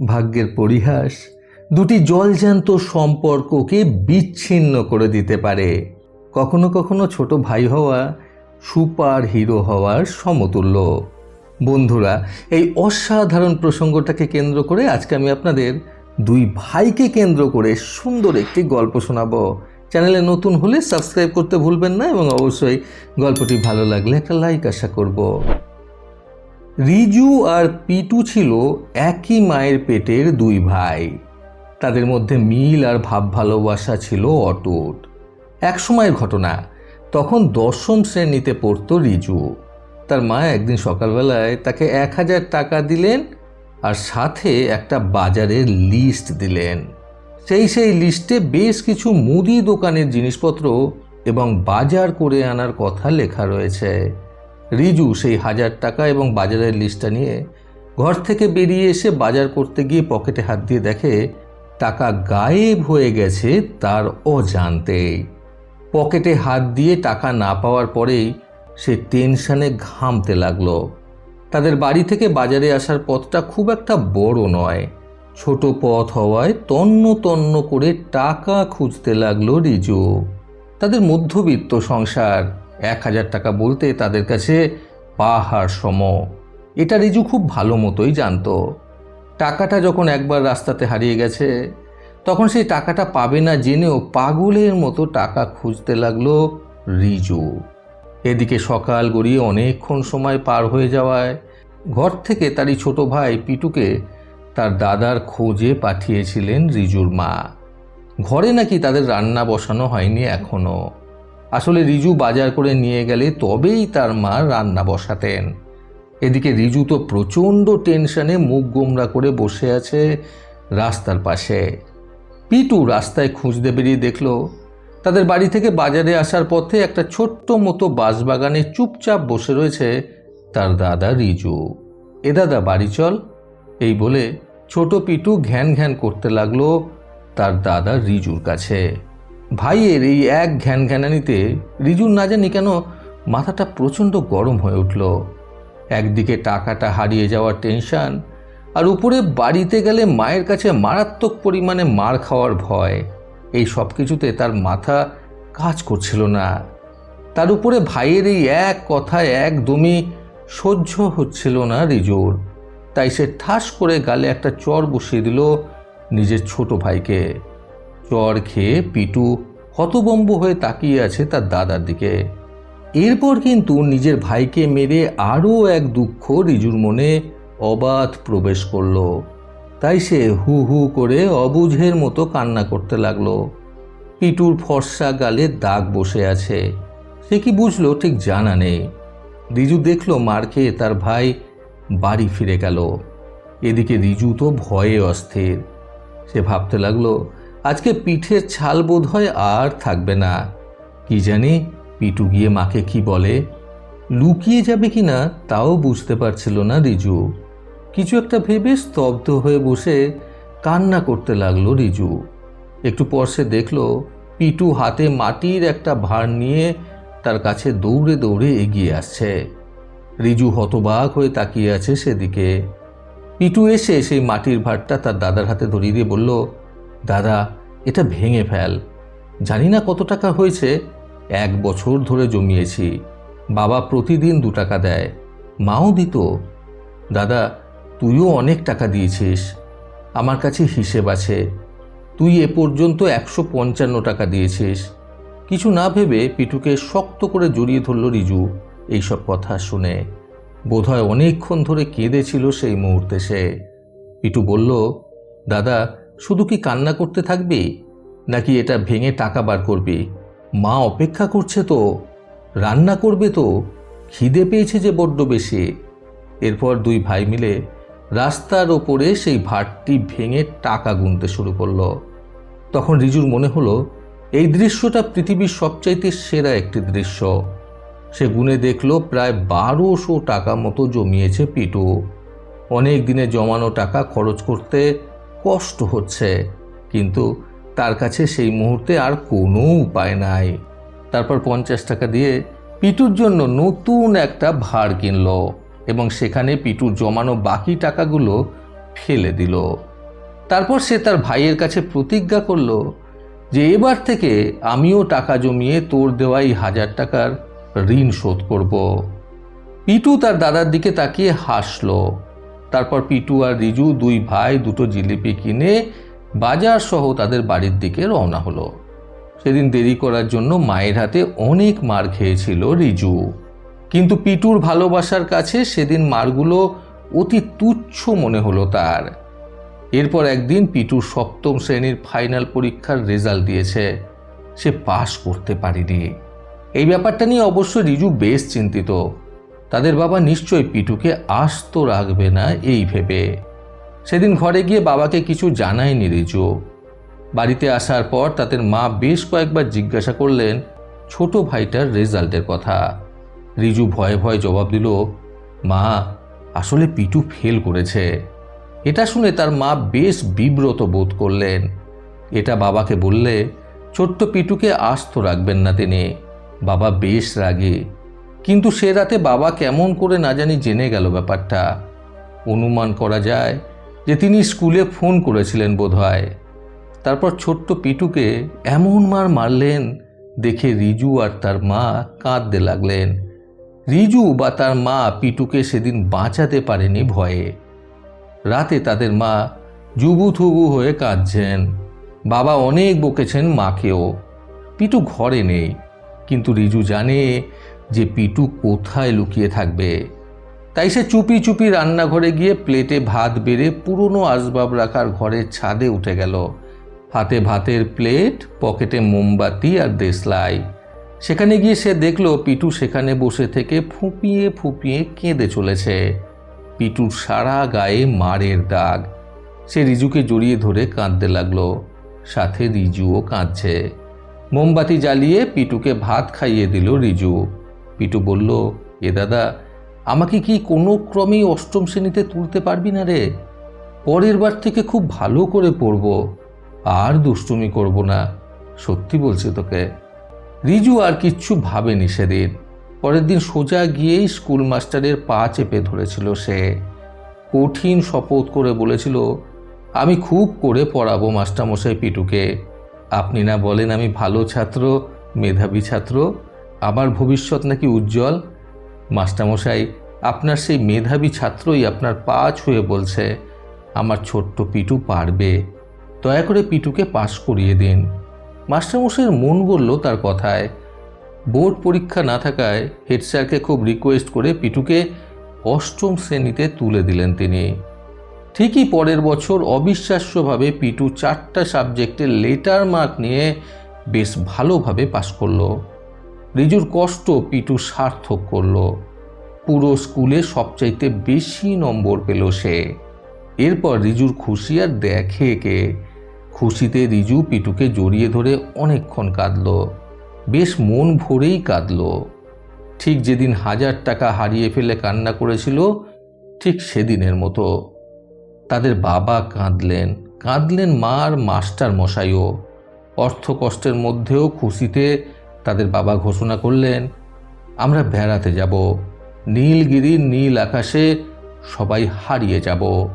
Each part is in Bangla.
ভাগ্যের পরিহাস, দুটি জলজ্যান্ত সম্পর্ককে বিচ্ছিন্ন করে দিতে পারে। কখনো কখনো ছোট ভাই হওয়া, সুপার হিরো হওয়ার সমতুল্য। বন্ধুরা, এই অসাধারণ প্রসঙ্গটাকে কেন্দ্র করে আজকে আমি আপনাদের দুই ভাইকে কেন্দ্র করে সুন্দর একটি গল্প শোনাবো। চ্যানেলে নতুন হলে সাবস্ক্রাইব করতে ভুলবেন না এবং অবশ্যই গল্পটি ভালো লাগলে একটা লাইক আশা করব। রিজু আর পিটু ছিল একই মায়ের পেটের দুই ভাই। তাদের মধ্যে মিল আর ভাব ভালোবাসা ছিল অটুট। এক সময়ের ঘটনা, তখন দশম শ্রেণীতে পড়তো রিজু। তার মা একদিন সকালবেলায় তাকে এক হাজার টাকা দিলেন আর সাথে একটা বাজারের লিস্ট দিলেন। সেই সেই লিস্টে বেশ কিছু মুদি দোকানের জিনিসপত্র এবং বাজার করে আনার কথা লেখা রয়েছে। রিজু সেই হাজার টাকা এবং বাজারের লিস্টটা নিয়ে ঘর থেকে বেরিয়ে এসে বাজার করতে গিয়ে পকেটে হাত দিয়ে দেখে টাকা গায়েব হয়ে গেছে তার অজান্তেই পকেটে হাত দিয়ে টাকা না পাওয়ার পরেই সে টেনশনে ঘামতে লাগল। তাদের বাড়ি থেকে বাজারে আসার পথটা খুব একটা বড় নয়। ছোট পথ হওয়ায় তন্ন তন্ন করে টাকা খুঁজতে লাগল রিজু। তাদের মধ্যবিত্ত সংসার। এক হাজার টাকা বলতে তাদের কাছে পাহাড় সম। এটা রিজু খুব ভালো মতোই জানতো। টাকাটা যখন একবার রাস্তাতে হারিয়ে গেছে, তখন সেই টাকাটা পাবে না জেনেও পাগলের মতো টাকা খুঁজতে লাগল রিজু। এদিকে সকাল গড়িয়ে অনেকক্ষণ সময় পার হয়ে যাওয়ায় ঘর থেকে তারই ছোট ভাই পিটুকে তার দাদার খোঁজে পাঠিয়েছিলেন রিজুর মা। ঘরে নাকি তাদের রান্না বসানো হয়নি এখনও আসলে রিজু বাজার করে নিয়ে গেলে তবেই তার মা রান্না বসাতেন। এদিকে রিজু তো প্রচণ্ড টেনশনে মুখ গোমরা করে বসে আছে রাস্তার পাশে। পিটু রাস্তায় খুঁজতে বেরিয়ে দেখল, তাদের বাড়ি থেকে বাজারে আসার পথে একটা ছোট্ট মতো বাঁশবাগানে চুপচাপ বসে রয়েছে তার দাদা রিজু। এ দাদা, বাড়ি চল। এই বলে ছোট পিটু ঘ্যান ঘ্যান করতে লাগল তার দাদা রিজুর কাছে। ভাইয়ের এই এক ঘ্যান ঘ্যানানিতে রিজুর না জানি কেন মাথাটা প্রচণ্ড গরম হয়ে উঠল। একদিকে টাকাটা হারিয়ে যাওয়ার টেনশন, আর উপরে বাড়িতে গেলে মায়ের কাছে মারাত্মক পরিমাণে মার খাওয়ার ভয়। এই সব কিছুতে তার মাথা কাজ করছিল না। তার উপরে ভাইয়ের এই এক কথায় একদমই সহ্য হচ্ছিল না রিজুর। তাই সে ঠাস করে গালে একটা চর বসিয়ে দিল নিজের ছোট ভাইকে। চর খেয়ে পিটু হতবম্ব হয়ে তাকিয়ে আছে তার দাদার দিকে। এরপর কিন্তু নিজের ভাইকে মেরে আরও এক দুঃখ রিজুর মনে অবাধ প্রবেশ করল। তাই সে হু হু করে অবুঝের মতো কান্না করতে লাগল। পিটুর ফর্সা গালে দাগ বসে আছে। সে কি বুঝলো ঠিক জানা নেই। রিজু দেখল মার খেয়ে তার ভাই বাড়ি ফিরে গেল। এদিকে রিজু তো ভয়ে অস্থির। সে ভাবতে লাগল আজকে পিঠের ছাল বোধ হয় আর থাকবে না। কি জানি পিটু গিয়ে মাকে কি বলে। লুকিয়ে যাবে কি না তাও বুঝতে পারছিল না রিজু। কিছু একটা ভেবে স্তব্ধ হয়ে বসে কান্না করতে লাগল রিজু। একটু পর সে দেখল পিটু হাতে মাটির একটা ভার নিয়ে তার কাছে দৌড়ে দৌড়ে এগিয়ে আসছে। রিজু হতবাক হয়ে তাকিয়ে আছে সেদিকে। পিটু এসে সেই মাটির ভারটা তার দাদার হাতে ধরিয়ে দিয়ে বলল দাদা, এটা ভেঙে ফেল। জানি না কত টাকা হয়েছে। এক বছর ধরে জমিয়েছি। বাবা প্রতিদিন দু টাকা দেয়। মাও দিত। দাদা, তুইও অনেক টাকা দিয়েছিস। আমার কাছে হিসেব আছে। তুই এ পর্যন্ত একশো পঞ্চান্ন টাকা দিয়েছিস। কিছু না ভেবে পিটুকে শক্ত করে জড়িয়ে ধরল রিজু এইসব কথা শুনে। বোধহয় অনেকক্ষণ ধরে কেঁদেছিল সেই মুহূর্তে সে। পিটু বলল, দাদা শুধু কি কান্না করতে থাকবে, নাকি এটা ভেঙে টাকা বার করবে? মা অপেক্ষা করছে তো, রান্না করবে তো, খিদে পেয়েছে যে বড্ড বেশি। এরপর দুই ভাই মিলে রাস্তার ওপরে সেই ভাটটি ভেঙে টাকা গুনতে শুরু করল। তখন রিজুর মনে হলো, এই দৃশ্যটা পৃথিবীর সবচাইতে সেরা একটি দৃশ্য। সে গুনে দেখল, প্রায় বারোশো টাকা মতো জমিয়েছে পিটু। অনেক দিনে জমানো টাকা খরচ করতে কষ্ট হচ্ছে, কিন্তু তার কাছে সেই মুহূর্তে আর কোনো উপায় নাই। তারপর পঞ্চাশ টাকা দিয়ে পিটুর জন্য নতুন একটা ভাড় কিনল এবং সেখানে পিটুর জমানো বাকি টাকাগুলো ফেলে দিল। তারপর সে তার ভাইয়ের কাছে প্রতিজ্ঞা করল যে এবার থেকে আমিও টাকা জমিয়ে তোর দেওয়াই হাজার টাকার ঋণ শোধ করব। পিটু তার দাদার দিকে তাকিয়ে হাসলো। তারপর পিটু আর রিজু দুই ভাই দুটো জিলিপি কিনে বাজার সহ তাদের বাড়ির দিকে রওনা হলো। সেদিন দেরি করার জন্য মায়ের হাতে অনেক মার খেয়েছিল রিজু। কিন্তু পিটুর ভালোবাসার কাছে সেদিন মারগুলো অতি তুচ্ছ মনে হলো তার। এরপর একদিন পিটুর সপ্তম শ্রেণির ফাইনাল পরীক্ষার রেজাল্ট দিয়েছে। সে পাশ করতে পারেনি। এই ব্যাপারটা নিয়ে অবশ্য রিজু বেশ চিন্তিত। তাদের বাবা নিশ্চয়ই পিটুকে আস্ত রাখবে না এই ভেবে। সেদিন ঘরে গিয়ে বাবাকে কিছু জানায়নি রিজু। বাড়িতে আসার পর তাদের মা বেশ কয়েকবার জিজ্ঞাসা করলেন ছোট ভাইটার রেজাল্টের কথা। রিজু ভয়ে ভয়ে জবাব দিল, মা, আসলে পিটু ফেল করেছে। এটা শুনে তার মা বেশ বিব্রত বোধ করলেন। এটা বাবাকে বললে, ছোট্ট পিটুকে আস্ত রাখবেন না তিনি। বাবা বেশ রাগে। কিন্তু সে রাতে বাবা কেমন করে না জানি জেনে গেল ব্যাপারটা। অনুমান করা যায় যে তিনি স্কুলে ফোন করেছিলেন বোধহয়। তারপর ছোট্ট পিটুকে এমন মার মারলেন, দেখে রিজু আর তার মা কাঁদতে লাগলেন। রিজু বা তার মা পিটুকে সেদিন বাঁচাতে পারেনি ভয়ে। রাতে তাদের মা জুবু থুবু হয়ে কাঁদছেন। বাবা অনেক বকেছেন মাকেও। পিটু ঘরে নেই, কিন্তু রিজু জানে যে পিটু কোথায় লুকিয়ে থাকবে। তাই সে চুপি চুপি রান্নাঘরে গিয়ে প্লেটে ভাত বেড়ে পুরনো আসবাব রাখার ঘরের ছাদে উঠে গেল। হাতে ভাতের প্লেট, পকেটে মোমবাতি আর দেশলাই। সেখানে গিয়ে সে দেখল পিটু সেখানে বসে থেকে ফুপিয়ে ফুপিয়ে কেঁদে চলেছে। পিটুর সারা গায়ে মারের দাগ। সে রিজুকে জড়িয়ে ধরে কাঁদতে লাগল। সাথে রিজুও কাঁদছে। মোমবাতি জ্বালিয়ে পিটুকে ভাত খাইয়ে দিল রিজু। পিটু বলল, এ দাদা, আমাকে কি কোনো ক্রমেই অষ্টম শ্রেণীতে তুলতে পারবি না রে? পরের বার থেকে খুব ভালো করে পড়ব, আর দুষ্টুমি করব না। সত্যি বলছি তোকে। রিজু আর কিচ্ছু ভাবেনি সেদিন। পরের দিন সোজা গিয়েই স্কুল মাস্টারের পা চেপে ধরেছিল সে। কঠিন শপথ করে বলেছিল, আমি খুব করে পড়াবো মাস্টারমশাই পিটুকে। আপনি না বলেন আমি ভালো ছাত্র, মেধাবী ছাত্র আমার ভবিষ্যৎ নাকি উজ্জ্বল? মাস্টারমশাই, আপনার সেই মেধাবী ছাত্রই আপনার পা ছুঁয়ে বলছে, আমার ছোট্ট পিটু পারবে। দয়া করে পিটুকে পাশ করিয়ে দিন। মাস্টারমশাইয়ের মন বলল তার কথায়। বোর্ড পরীক্ষা না থাকায় হেড স্যারকে খুব রিকোয়েস্ট করে পিটুকে অষ্টম শ্রেণীতে তুলে দিলেন তিনি। ঠিকই পরের বছর অবিশ্বাস্যভাবে পিটু চারটা সাবজেক্টে লেটার মার্ক নিয়ে বেশ ভালোভাবে পাশ করল। রিজুর কষ্ট পিটু সার্থক করল। পুরো স্কুলে সবচাইতে বেশি নম্বর পেল সে। এরপর রিজুর খুশি আর দেখে কে খুশিতে রিজু পিটুকে জড়িয়ে ধরে অনেকক্ষণ কাঁদল। বেশ মন ভরেই কাঁদল। ঠিক যেদিন হাজার টাকা হারিয়ে ফেলে কান্না করেছিল, ঠিক সেদিনের মতো। তাদের বাবা কাঁদলেন। কাঁদলেন মা আর মাস্টার মশাইও অর্থ কষ্টের মধ্যেও খুশিতে তাদের বাবা ঘোষণা করলেন, আমরা বেড়াতে যাব নীলগিরির নীল আকাশে সবাই হারিয়ে যাব।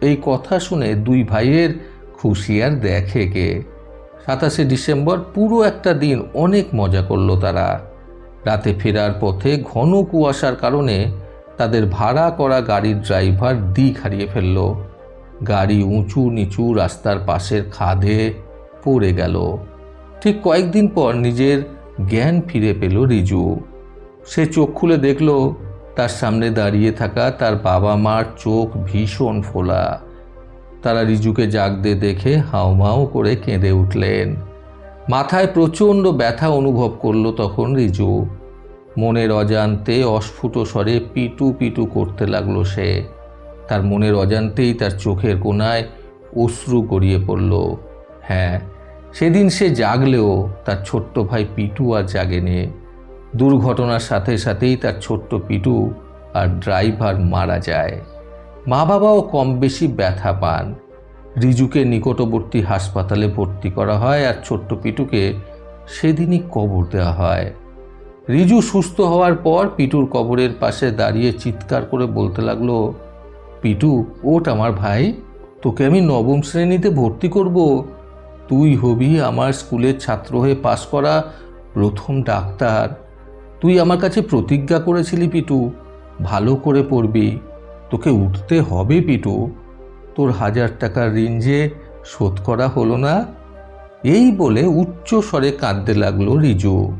এই কথা শুনে দুই ভাইয়ের খুশি আর দেখে কে। সাতাশে ডিসেম্বর পুরো একটা দিন অনেক মজা করল তারা। রাতে ফেরার পথে ঘন কুয়াশার কারণে তাদের ভাড়া করা গাড়ির ড্রাইভার দিক হারিয়ে ফেলল। গাড়ি উঁচু নিচু রাস্তার পাশের খাদে পড়ে গেল। ঠিক কয়েকদিন পর নিজের জ্ঞান ফিরে পেল রিজু। সে চোখ খুলে দেখল, তার সামনে দাঁড়িয়ে থাকা তার বাবা মার চোখ ভীষণ ফোলা। তারা রিজুকে জাগতে দেখে হাউমাউ করে কেঁদে উঠলেন। মাথায় প্রচণ্ড ব্যথা অনুভব করল তখন রিজু। মনের অজান্তে অস্ফুট স্বরে পিটু পিটু করতে লাগল সে। তার মনের অজান্তেই তার চোখের কোনায় অশ্রু গড়িয়ে পড়ল। হ্যাঁ সেদিন সে জাগলেও তার ছোট্ট ভাই পিটু আর জাগেনি। দুর্ঘটনার সাথে সাথেই তার ছোট্ট পিটু আর ড্রাইভার মারা যায়। মা বাবাও কম বেশি ব্যথা পান। রিজুকে নিকটবর্তী হাসপাতালে ভর্তি করা হয় আর ছোট্ট পিটুকে সেদিনই কবর দেওয়া হয়। রিজু সুস্থ হওয়ার পর পিটুর কবরের পাশে দাঁড়িয়ে চিৎকার করে বলতে লাগল, পিটু ওট আমার ভাই, তোকে আমি নবম শ্রেণীতে ভর্তি করব। তুই হবি আমার স্কুলের ছাত্র হয়ে পাশ করা প্রথম ডাক্তার। তুই আমার কাছে প্রতিজ্ঞা করেছিলি পিটু, ভালো করে পড়বি। তোকে উঠতে হবে পিটু। তোর হাজার টাকার ঋণ যে শোধ করা হলো না? এই বলে উচ্চ স্বরে কাঁদতে লাগল রিজু।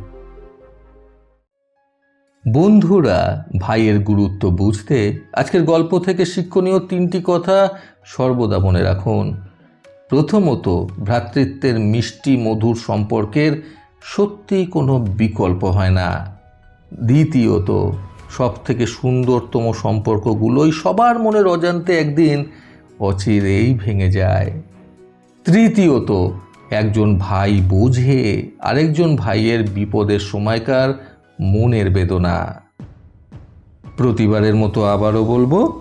বন্ধুরা, ভাইয়ের গুরুত্ব বুঝতে আজকের গল্প থেকে শিক্ষণীয় তিনটি কথা সর্বদা মনে রাখুন। প্রথমত ভ্রাতৃত্বের মিষ্টি মধুর সম্পর্কের সত্যিই কোনো বিকল্প হয় না। দ্বিতীয়ত সব থেকে সুন্দরতম সম্পর্কগুলোই সবার মনের অজান্তে একদিন অচিরেই ভেঙে যায়। তৃতীয়ত, একজন ভাই বোঝে আরেকজন ভাইয়ের বিপদের সময়কার মনের বেদনা। প্রতিবারের মতো আবারও বলব